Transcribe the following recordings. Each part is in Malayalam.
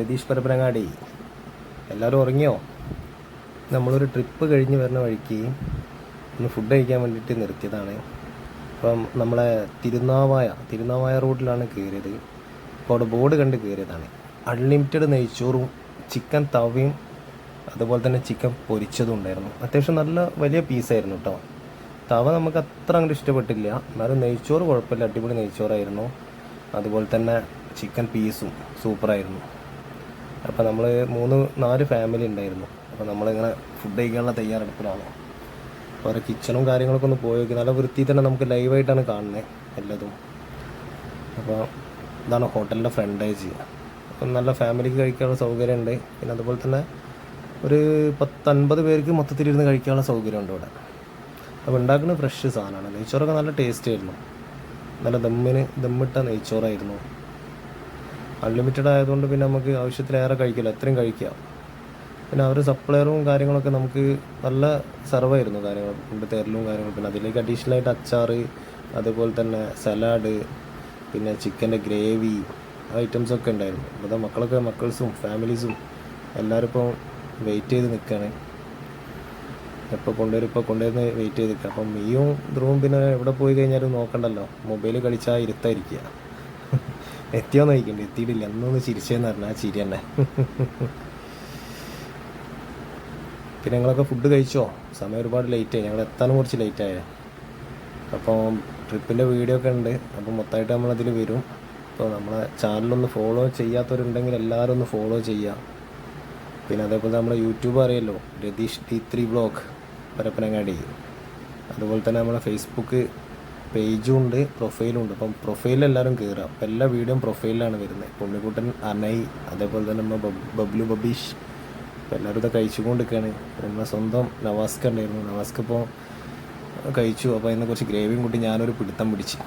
രതീഷ് പരപ്പനങ്ങാടി. എല്ലാവരും ഉറങ്ങിയോ? നമ്മളൊരു ട്രിപ്പ് കഴിഞ്ഞ് വരുന്ന വഴിക്ക് ഒന്ന് ഫുഡ് കഴിക്കാൻ വേണ്ടിയിട്ട് നിർത്തിയതാണ്. അപ്പം നമ്മളെ തിരുനാവായ തിരുനാവായ റോഡിലാണ് കയറിയത്. അപ്പോൾ അവിടെ ബോർഡ് കണ്ട് കയറിയതാണ്. അൺലിമിറ്റഡ് നെയ്ച്ചോറും ചിക്കൻ തവയും അതുപോലെ തന്നെ ചിക്കൻ പൊരിച്ചതും ഉണ്ടായിരുന്നു. അത്യാവശ്യം നല്ല വലിയ പീസായിരുന്നു കേട്ടോ തവ നമുക്ക് അത്ര അങ്ങോട്ട് ഇഷ്ടപ്പെട്ടില്ല. എന്നാലും നെയ്ച്ചോറ് കുഴപ്പമില്ല. അടിപൊളി നെയ്ച്ചോറായിരുന്നു. അതുപോലെ തന്നെ ചിക്കൻ പീസും സൂപ്പറായിരുന്നു. അപ്പോൾ നമ്മൾ മൂന്ന് നാല് ഫാമിലി ഉണ്ടായിരുന്നു. അപ്പോൾ നമ്മളിങ്ങനെ ഫുഡ് കഴിക്കാനുള്ള തയ്യാറെടുപ്പിലാണ്. അപ്പോൾ അവരെ കിച്ചണും കാര്യങ്ങളൊക്കെ ഒന്ന് പോയി നോക്കി. നല്ല വൃത്തി തന്നെ നമുക്ക് ലൈവായിട്ടാണ് കാണുന്നത് എല്ലാതും. അപ്പോൾ ഇതാണ് ഹോട്ടലിന്റെ ഫ്രണ്ടേജ് അപ്പം നല്ല ഫാമിലിക്ക് കഴിക്കാനുള്ള സൗകര്യമുണ്ട്. പിന്നെ അതുപോലെ തന്നെ ഒരു പത്തൻപത് പേർക്ക് മൊത്തത്തിലിരുന്ന് കഴിക്കാനുള്ള സൗകര്യമുണ്ട് ഇവിടെ. അപ്പോൾ ഉണ്ടാക്കുന്ന ഫ്രഷ് സാധനമാണ്. നെയ്ച്ചോറൊക്കെ നല്ല ടേസ്റ്റ് ആയിരുന്നു. നല്ല ദമ്മിന് ദമ്മിട്ട നെയ്ച്ചോറായിരുന്നു. അൺലിമിറ്റഡ് ആയതുകൊണ്ട് പിന്നെ നമുക്ക് ആവശ്യത്തിലേറെ കഴിക്കില്ല. അത്രയും കഴിക്കാം. പിന്നെ അവർ സപ്ലയറും കാര്യങ്ങളൊക്കെ നമുക്ക് നല്ല സെർവായിരുന്നു കാര്യങ്ങൾ. കൊണ്ട് തേരലും കാര്യങ്ങളും. പിന്നെ അതിലേക്ക് അഡീഷണൽ ആയിട്ട് അച്ചാർ അതുപോലെ തന്നെ സലാഡ് പിന്നെ ചിക്കന്റെ ഗ്രേവി ഐറ്റംസ് ഒക്കെ ഉണ്ടായിരുന്നു. അപ്പോൾ മക്കളൊക്കെ മക്കൾസും ഫാമിലീസും എല്ലാവരും ഇപ്പം വെയിറ്റ് ചെയ്ത് നിൽക്കുകയാണ് എപ്പോൾ കൊണ്ടുവരും ഇപ്പോൾ കൊണ്ടുവരുന്ന വെയിറ്റ് ചെയ്ത് നിൽക്കുക അപ്പം മീയും ധ്രുവും പിന്നെ എവിടെ പോയി കഴിഞ്ഞാലും നോക്കണ്ടല്ലോ. മൊബൈൽ കളിച്ചാൽ ഇരുത്തായിരിക്കുക എത്തിയോന്ന് ചോദിക്കണ്ട എത്തിയിട്ടില്ല. എന്നൊന്ന് ചിരിച്ചേന്ന് പറഞ്ഞാൽ ആ ചിരി തന്നെ. പിന്നെ ഞങ്ങളൊക്കെ ഫുഡ് കഴിച്ചോ? സമയം ഒരുപാട് ലേറ്റ് ആയി. ഞങ്ങൾ എത്താനും കുറച്ച് ലേറ്റ് ആയേ. അപ്പോൾ ട്രിപ്പിന്റെ വീഡിയോ ഒക്കെ ഉണ്ട്. അപ്പോൾ മൊത്തമായിട്ട് നമ്മളതിൽ വരും. അപ്പോൾ നമ്മളെ ചാനലൊന്ന് ഫോളോ ചെയ്യാത്തവരുണ്ടെങ്കിൽ എല്ലാവരും ഒന്ന് ഫോളോ ചെയ്യുക പിന്നെ അതേപോലെ നമ്മളെ YouTube അറിയല്ലോ. Ratheesh T three blog Parappanangadi. അതുപോലെ തന്നെ നമ്മളെ ഫേസ്ബുക്ക് പേജും ഉണ്ട് പ്രൊഫൈലും ഉണ്ട്. അപ്പം പ്രൊഫൈലിൽ എല്ലാവരും കയറുക അപ്പം എല്ലാ വീഡിയോയും പ്രൊഫൈലിലാണ് വരുന്നത്. പുണ്ണിക്കുട്ടൻ അനൈ അതേപോലെ തന്നെ നമ്മൾ ബബ്- ബബ്ലു ബബീഷ് അപ്പം എല്ലാവരും ഇത് കഴിച്ചുകൊണ്ടിരിക്കുകയാണ്. നമ്മളെ സ്വന്തം നവാസ്ക ഉണ്ടായിരുന്നു. നവാസ്ക ഇപ്പോൾ കഴിച്ചു. അപ്പോൾ അതിനെ കുറച്ച് ഗ്രേവിയും കൂട്ടി ഞാനൊരു പിടുത്തം പിടിച്ച്.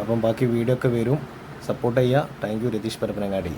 അപ്പം ബാക്കി വീഡിയോ ഒക്കെ വരും. സപ്പോർട്ട് ചെയ്യുക. Thank you. രതീഷ് പരപ്പനങ്ങാടി.